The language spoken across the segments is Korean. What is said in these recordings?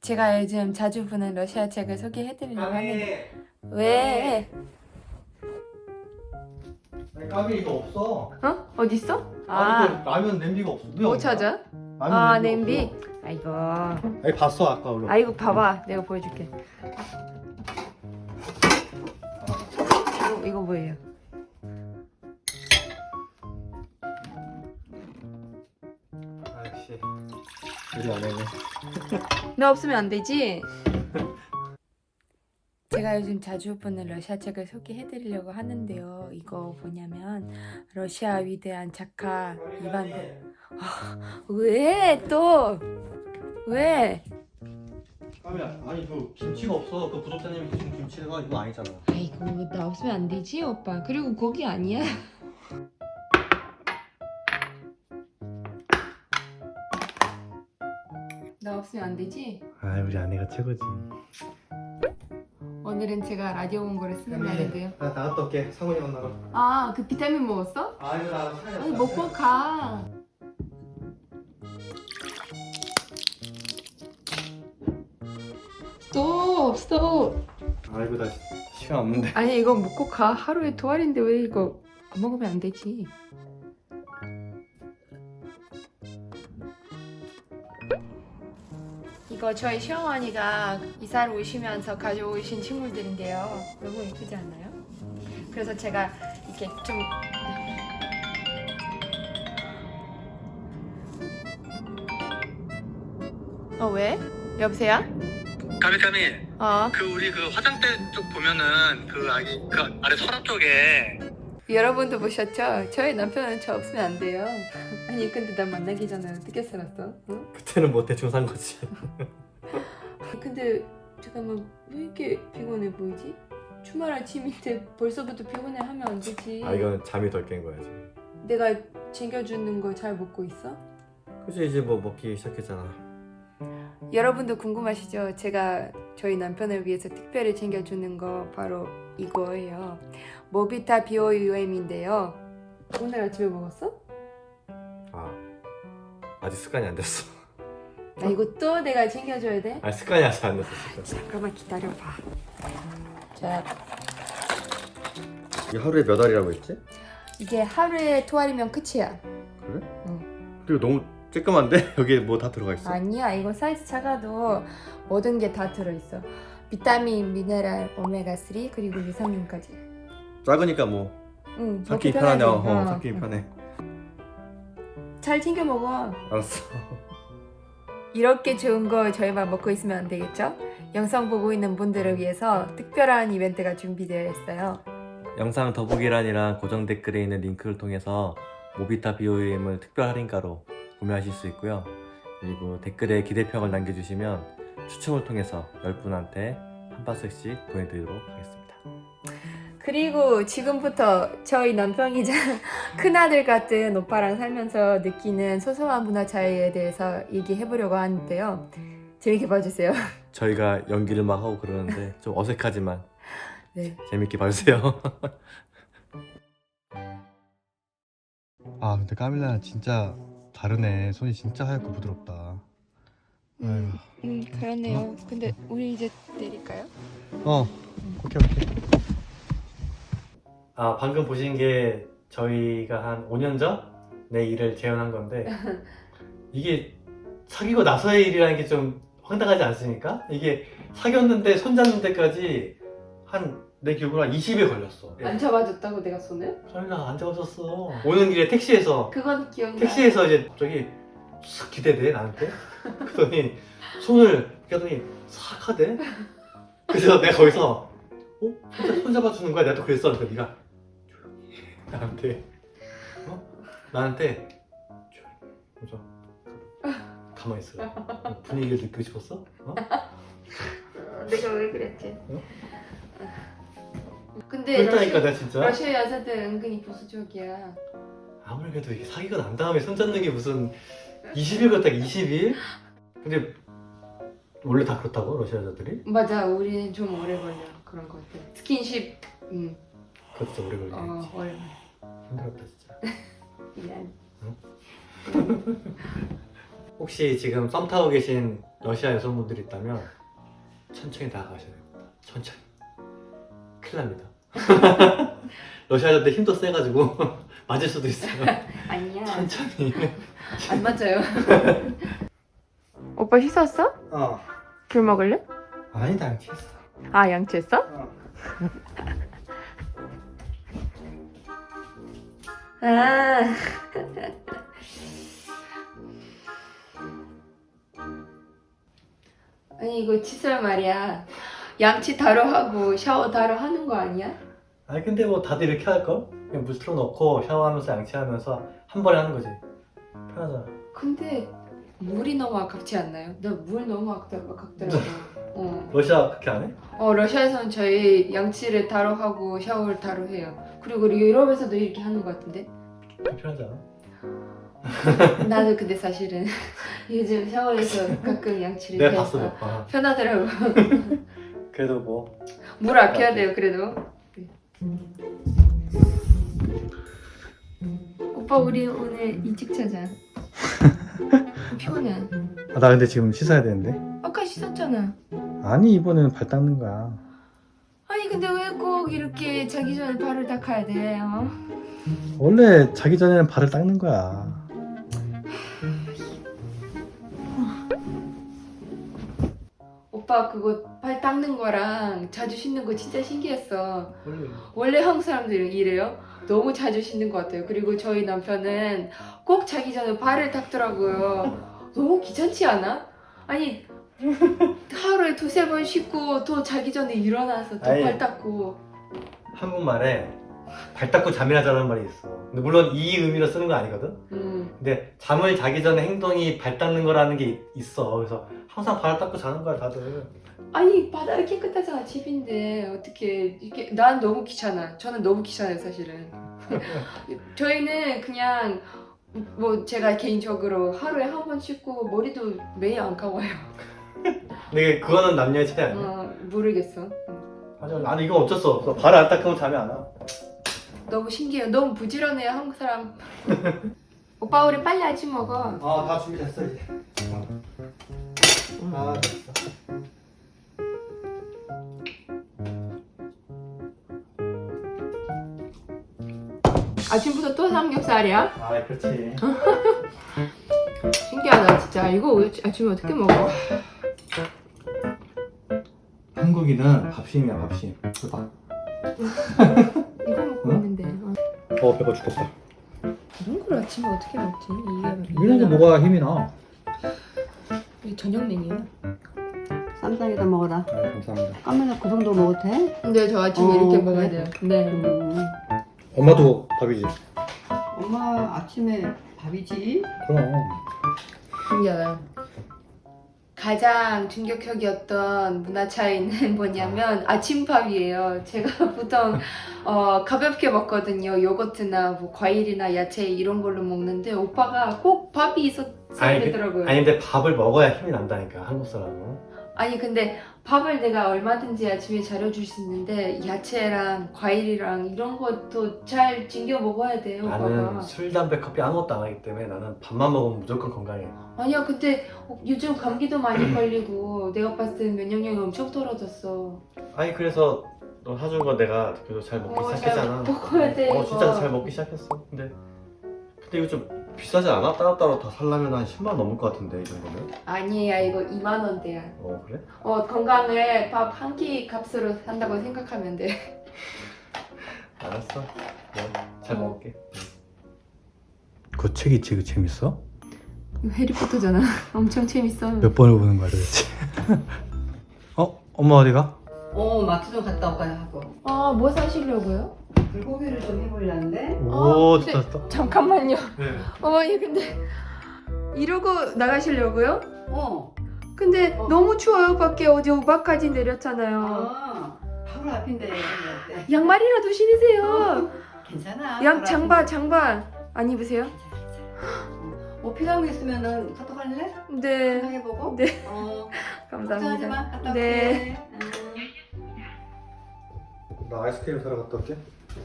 제가 요즘 자주 보는 러시아 책을 소개해드리려고 하는데 까비. 왜? 까비 이거 없어. 어? 어디 있어? 아, 아, 이거 라면 냄비가 없어. 왜 못 없나? 찾아? 라면 아, 냄비. 없어. 아이고. 아니 봤어 아까 얼른. 아 이거 봐봐. 내가 보여줄게. 이거, 이거 뭐예요? 우리. 너 없으면 안 되지? 제가 요즘 자주 보는 러시아 책을 소개해드리려고 하는데요. 이거 뭐냐면 러시아 위대한 작가 이반 왜 또? 왜? 까비 아니 그 김치가 없어. 그 구독자님이 주신 김치가 이거 아니잖아. 아이고 나 없으면 안 되지 오빠. 그리고 거기 아니야. 없으면 안 되지? 아 우리 아내가 최고지. 오늘은 제가 라디오 원고를 쓰는 날인데요. 나 나갔다 올게. 상훈이 만나러. 아 그 비타민 먹었어? 아 이거 나 차에 아니 먹고 가. 스톱 스톱. 아 이거 나 시간 없는데. 아니 이거 먹고 가. 하루에 두 알인데 왜 이거 안 먹으면 안 되지? 이거 저희 시어머니가 이사를 오시면서 가져오신 식물들인데요. 너무 예쁘지 않나요? 그래서 제가 이렇게 좀 어 왜? 여보세요? 까미까미 어 그 우리 그 화장대 쪽 보면은 그 아기 그 아래 서랍 쪽에 여러분도 보셨죠? 저희 남편은 저 없으면 안 돼요. 아니 근데 나 만나기 전에 어떻게 살았어? 응? 그때는 뭐 대충 산 거지. 근데 잠깐만 왜 이렇게 피곤해 보이지? 주말 아침인데 벌써부터 피곤해 하면 안 되지. 아 이건 잠이 덜 깬 거야지. 내가 챙겨주는 거 잘 먹고 있어? 그치 이제 뭐 먹기 시작했잖아. 여러분도 궁금하시죠? 제가 저희 남편을 위해서 특별히 챙겨주는 거 바로 이거예요. 모비타 비오유엠인데요. 오늘 아침에 먹었어? 아 아직 습관이 안 됐어. 나 이거 또 내가 챙겨줘야 돼? 아 습관이 아직 안 됐어. 습관. 잠깐만 기다려봐. 자, 이게 하루에 몇 알이라고 했지? 이게 하루에 두 알이면 끝이야. 그래? 응. 그리고 너무 쬐끔한데 여기에 뭐 다 들어가 있어? 아니야, 이거 사이즈 작아도 모든 게 다 들어있어. 비타민, 미네랄, 오메가 3 그리고 유산균까지. 작으니까 뭐 응, 먹기 편하네. 어, 편하지. 어, 어. 찾기 편해. 잘 챙겨 먹어. 알았어. 이렇게 좋은 거 저희만 먹고 있으면 안 되겠죠? 영상 보고 있는 분들을 위해서 특별한 이벤트가 준비되어 있어요. 영상 더보기란이랑 고정 댓글에 있는 링크를 통해서 모비타 비오엠을 특별 할인가로 구매하실 수 있고요. 그리고 댓글에 기대평을 남겨주시면 추첨을 통해서 10분한테 한 박스씩 보내드리도록 하겠습니다. 그리고 지금부터 저희 남편이자 큰아들 같은 오빠랑 살면서 느끼는 소소한 문화 차이에 대해서 얘기해 보려고 하는데요. 재밌게 봐주세요. 저희가 연기를 막 하고 그러는데 좀 어색하지만 네. 재밌게 봐주세요. 아 근데 까밀라는 진짜 다르네. 손이 진짜 하얗고 부드럽다. 음, 음 그렇네요. 근데 우리 이제 내릴까요? 어, 오케이 오케이. 아 방금 보신 게 저희가 한 5년 전 내 일을 재현한 건데 이게 사귀고 나서의 일이라는 게 좀 황당하지 않습니까? 이게 사귀었는데 손잡는 데까지 한 내 기억으로 한 20일 걸렸어. 안 잡아줬다고 내가 손을? 설마 안 잡았었어. 오는 길에 택시에서 그건 기억나. 택시에서 이제 갑자기 싹 기대돼 나한테. 그러더니 손을 그러더니 싹 하대. 그래서 내가 거기서 어? 손, 손 잡아주는 거야? 내가 또 그랬어. 그러니까 네가. 나한테 어? 나한테 조용히 가만히 있어. 분위기를 느끼고 싶었어? 어? 내가 왜 그랬지? 어? 근데 러시, 내가 진짜 러시아 여자들 은근히 보수적이야. 아무리 그래도 이게 사귀고 난 다음에 손 잡는 게 무슨 20일 같다 20일? 근데 원래 다 그렇다고 러시아 여자들이? 맞아, 우리는 좀 오래 걸려 그런 것 같아. 스킨십, 음, 진짜 오래 걸리겠지 어, 오래 힘들었다 진짜 미안. 혹시 지금 썸 타고 계신 러시아 여성분들이 있다면 천천히 나가셔야 됩니다. 천천히. 큰일 납니다. 러시아 여자들 힘도 세가지고 맞을 수도 있어요. 아니야. 천천히. 안 맞아요. 오빠 씻었어? 어. 귤 먹을래? 아니다, 양치했어. 아 양치했어? 어. 아. 아니 이거 칫솔 말이야. 양치 따로 하고 샤워 따로 하는 거 아니야? 아니 근데 뭐 다들 이렇게 할걸? 그냥 물 틀어놓고 샤워하면서 양치하면서 한 번에 하는 거지. 편하잖아. 근데 물이 너무 아깝지 않나요? 나 물 너무 아깝다, 아깝더라고. 어. 러시아 그렇게 안 해? 어 러시아에서는 저희 양치를 따로 하고 샤워를 따로 해요. 그리고 유럽에서도 이렇게 하는 것 같은데. 편하잖아. 나도 근데 사실은 요즘 샤워에서 가끔 양치를 내가 해서 봤어 몇 번. 편하더라고. 그래도 뭐 물 아껴야 돼요 그래도. 오빠 우리 오늘 일찍 자자. 피곤해. 아, 나 근데 지금 씻어야 되는데. 아까 씻었잖아. 아니 이번에는 발 닦는 거야. 아니 근데 왜 꼭 이렇게 자기 전에 발을 닦아야 돼? 어? 원래 자기 전에는 발을 닦는 거야. 오빠 그거 발 닦는 거랑 자주 씻는 거 진짜 신기했어. 원래 원래 한국 사람들은 이래요. 너무 자주 씻는 것 같아요. 그리고 저희 남편은 꼭 자기 전에 발을 닦더라고요. 너무 귀찮지 않아? 아니 하루에 두세 번 씻고 또 자기 전에 일어나서 또 아니. 발 닦고 한국말에 발 닦고 잠이나 자라는 말이 있어. 근데 물론 이 의미로 쓰는 건 아니거든. 음. 근데 잠을 자기 전에 행동이 발 닦는 거라는 게 있어. 그래서 항상 발 닦고 자는 거야 다들. 아니 바다가 깨끗하잖아 집인데 어떻게 이렇게 난 너무 귀찮아 저는 너무 귀찮아요 사실은 저희는 그냥 뭐 제가 개인적으로 하루에 한 번 씻고 머리도 매일 안 감아요 근데 그거는 남녀의 차이 아니야. 어, 모르겠어 맞아. 나는 이건 어쩔 수 없어. 발을 안 닦으면 잠이 안 와. 너무 신기해요 너무 부지런해요 한국 사람 오빠 우리 빨리 아침 먹어 아, 다 준비됐어 이제. 아, 됐어. 아침부터 또 삼겹살이야? 아, 그렇지. 신기하다 진짜 이거 왜 아침에 어떻게 먹어? 한국인은 밥심이야 밥심. 봐. 이거 먹고 있는데 어. 어 배가 죽겠다. 이런 걸 아침에 어떻게 먹지? 이게 이런 거 뭐가 힘이 나. 이게 저녁 메뉴야 쌈장에다 먹어라. 아, 감사합니다. 까면은 그 정도 먹어도 돼? 근데 저 아침에 어, 이렇게? 먹어야 돼요. 네. 음. 엄마도 밥이지. 엄마 아침에 밥이지? 그럼. 신기하다. 가장 충격적이었던 문화 차이는 뭐냐면 아침밥이에요. 제가 보통 어, 가볍게 먹거든요. 요거트나 뭐 과일이나 야채 이런 걸로 먹는데 오빠가 꼭 밥이 있었어야 아니, 그- 되더라고요. 아니 근데 밥을 먹어야 힘이 난다니까 한국 사람은. 아니 근데 밥을 내가 얼마든지 아침에 차려줄 수 있는데 야채랑 과일이랑 이런 것도 잘 챙겨 먹어야 돼요. 나는 오빠가. 술, 담배, 커피 아무것도 안 하기 때문에 나는 밥만 먹으면 무조건 건강해. 아니야 근데 요즘 감기도 많이 걸리고 내가 봤을 때 면역력이 엄청 떨어졌어 아니 그래서 너 사준 거 내가 그래도 잘 먹기 어, 시작했잖아. 잘 먹어야 돼어 이거. 진짜 잘 먹기 시작했어. 근데 근데 이거 좀 비싸지 않아? 따로따로 다 살려면 한 10만 원 넘을 것 같은데 이 정도면? 아니야 이거 2만 원대야 어 그래? 어 건강을 밥 한 끼 값으로 산다고 생각하면 돼 알았어. 뭐, 잘 어. 먹을게. 그 책이 되게 재밌어? 이거 해리포터잖아 엄청 재밌어 몇 번을 보는 거야 도대체? 어? 엄마 어디가? 어 마트 좀 갔다 올까 하고 아뭐 사시려고요? 불고기를 좀 해보려는데 오 네. 좋다 좋다. 잠깐만요 네. 어머니 근데 이러고 나가시려고요? 어 근데 어. 너무 추워요 밖에 어제 우박까지 내렸잖아요 아, 바로 앞인데. 양말이라도 신으세요 괜찮아 양 바로 장바 앞인데. 장바 안 입으세요? 괜찮아. 뭐 필요한 거 있으면은 갔다 갈래? 네 생각해보고 네. 어 걱정하지 감사합니다 마 갔다 네. 올게 음. 나 아이스크림 사러 갔다 올게.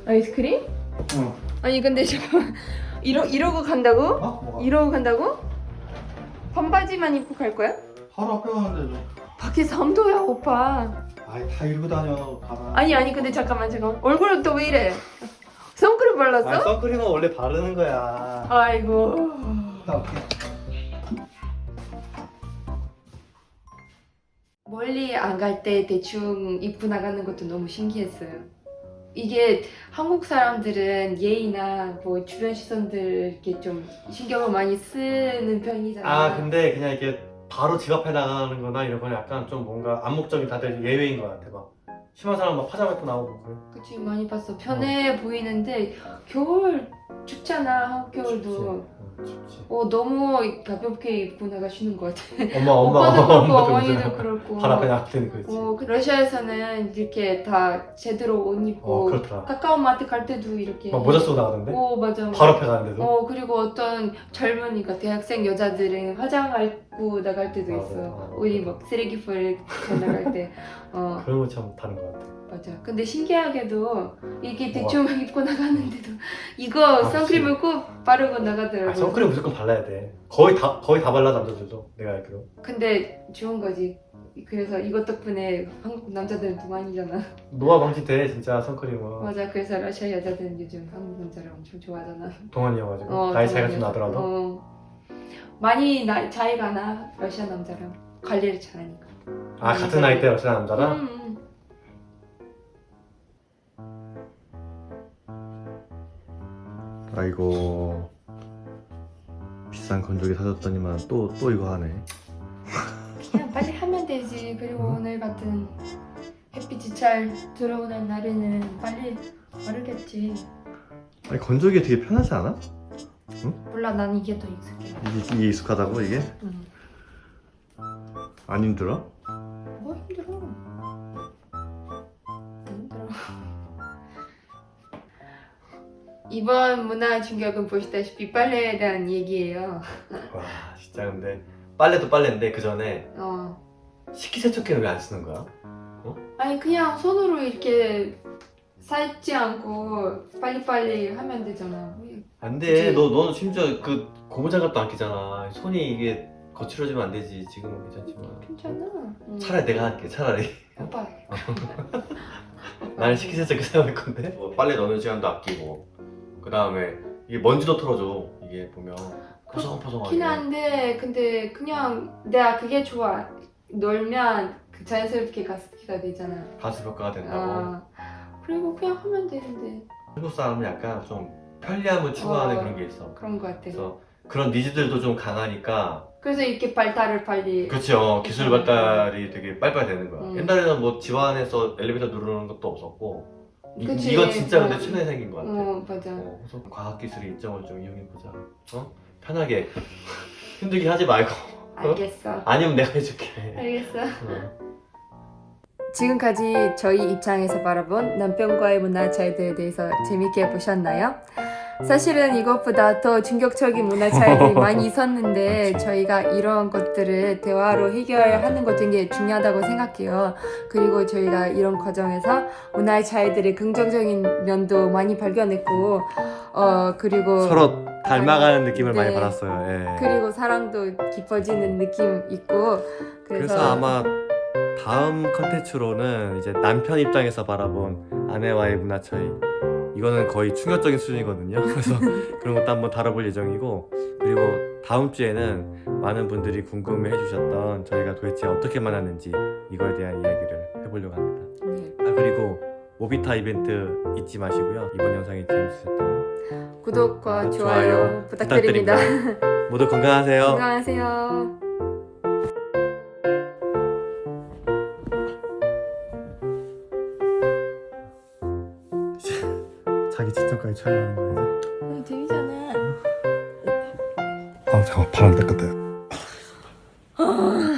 아이스크림? 응. 아니 근데 잠깐 이러 이러고 간다고? 어? 뭐가? 이러고 간다고? 반바지만 입고 갈 거야? 바로 앞에 가는데 밖에 3도야 오빠. 아이 다 이러고 다녀 봐라 아니 아니 근데 잠깐만 잠깐만 얼굴은 또 왜 이래? 선크림 발랐어? 아 선크림은 원래 바르는 거야 아이고. 나 멀리 안 갈 때 대충 입고 나가는 것도 너무 신기했어요. 이게 한국 사람들은 예의나 뭐 주변 시선들 이렇게 좀 신경을 많이 쓰는 편이잖아. 아 근데 그냥 이게 바로 집 앞에 나가는 거나 이런 건 약간 좀 뭔가 암묵적인 다들 예외인 것 같아 막 심한 사람 막 파자마 입고 나오고 그래 그치 많이 봤어. 편해 보이는데 겨울 춥잖아 한국 겨울도. 춥지. 응, 춥지. 어 너무 가볍게 입고 나가시는 것 같아. 엄마 엄마 오빠도 그렇고 엄마도 어머니도. 그렇고. 발 앞에 놔두는 거지 어, 그 러시아에서는 이렇게 다 제대로 옷 입고 어 그렇더라 가까운 마트 갈 때도 이렇게. 막 모자 쓰고 나가던데 오 맞아. 바로 앞에 가는데도 어 그리고 어떤 젊은이가 대학생 여자들은 화장 하고 나갈 때도 맞아. 있어. 어. 우리 막 쓰레기 버리고 나갈 때. 어 그런 거 참 다른 것 같아 맞아. 근데 신기하게도 이게? 대충 입고 나가는데도 이거 아, 선크림을 꼭 바르고 나가더라고. 아, 선크림 무조건 발라야 돼 거의 다 거의 다 발라 남자들도 내가 알기로 근데 좋은 거지. 그래서 이것 덕분에 한국 남자들은 동안이잖아. 노화 방지돼 진짜 선크림은 맞아. 그래서 러시아 여자들은 요즘 한국 남자를 엄청 좋아하잖아. 동안이어가지고 어, 나이 차이가 좀. 나더라도 어. 많이 나, 차이가 나 러시아 남자랑 관리를 잘하니까. 아 같은 나이 때 러시아 남자랑 음, 음. 아이고 비싼 건조기 사줬더니만 또 또 이거 하네 그냥 빨리 하면 되지. 그리고 음. 오늘 같은 햇빛 이 잘 들어오는 날에는 빨리 바르겠지. 아니 건조기가 되게 편하지 않아? 몰라, 난 이게 더 익숙해. 이게, 이게 익숙하다고 이게? 응. 안 힘들어? 뭐 힘들어? 안 힘들어. 이번 문화 충격은 보시다시피 빨래에 대한 얘기예요. 와 진짜 근데 빨래도 빨래인데 그 전에 어. 식기세척기는 왜 안 쓰는 거야? 아니 그냥 손으로 이렇게 쌓지 않고 빨리빨리 하면 되잖아. 안돼 그치? 너 너는 심지어 그 고무장갑도 안 끼잖아 손이 이게 거칠어지면 안 되지 지금은 괜찮지만 괜찮아. 응. 차라리 내가 할게 차라리 오빠. 해. 나는 식기세척기 사용할 건데 뭐 빨래 넣는 시간도 아끼고 그 다음에 이게 먼지도 털어줘 이게 보면 포송포송하게 그렇긴 한데 근데 그냥 내가 그게 좋아. 놀면 그 자연스럽게 가습기가 되잖아. 가습 효과가 된다고 어. 그리고 그냥 하면 되는데 한국 사람은 약간 좀 편리함을 추구하는 어. 그런 게 있어 그런 것 같아. 그래서 그런 니즈들도 좀 강하니까 그래서 이렇게 발달을 빨리. 그렇죠 기술 발달이 되게 빨리빨리 되는 거야 음. 옛날에는 뭐 집안에서 엘리베이터 누르는 것도 없었고 이, 그치. 이건 진짜 근데 어. 최근에 생긴 것 같아 어 맞아. 어, 그래서 과학기술의 이점을 좀 이용해보자 어? 편하게 힘들게 하지 말고 알겠어. 아니면 내가 해줄게 알겠어. 어. 지금까지 저희 입장에서 바라본 남편과의 문화 차이들에 대해서 재밌게 보셨나요? 사실은 이것보다 더 충격적인 문화 차이들이 많이 있었는데. 저희가 이런 것들을 대화로 해결하는 것 되게 중요하다고 생각해요. 그리고 저희가 이런 과정에서 문화의 차이들의 긍정적인 면도 많이 발견했고, 어 그리고 서로 닮아가는 느낌을 네. 많이 받았어요 예. 그리고 사랑도 깊어지는 느낌 있고 그래서, 그래서 아마 다음 컨텐츠로는 이제 남편 입장에서 바라본 아내와의 문화 차이 이거는 거의 충격적인 수준이거든요. 그래서 그런 것도 한번 다뤄볼 예정이고 그리고 다음 주에는 많은 분들이 궁금해 해주셨던 저희가 도대체 어떻게 만났는지 이거에 대한 이야기를 해보려고 합니다. 네. 아 그리고 모비타 이벤트 잊지 마시고요. 이번 영상이 재밌으셨다면 구독과 좋아요 좋아요 부탁드립니다. 모두 건강하세요. 건강하세요. 촬영하는 거예요. 어, 재밌잖아. 아 잠깐 바람 닦았다. 아,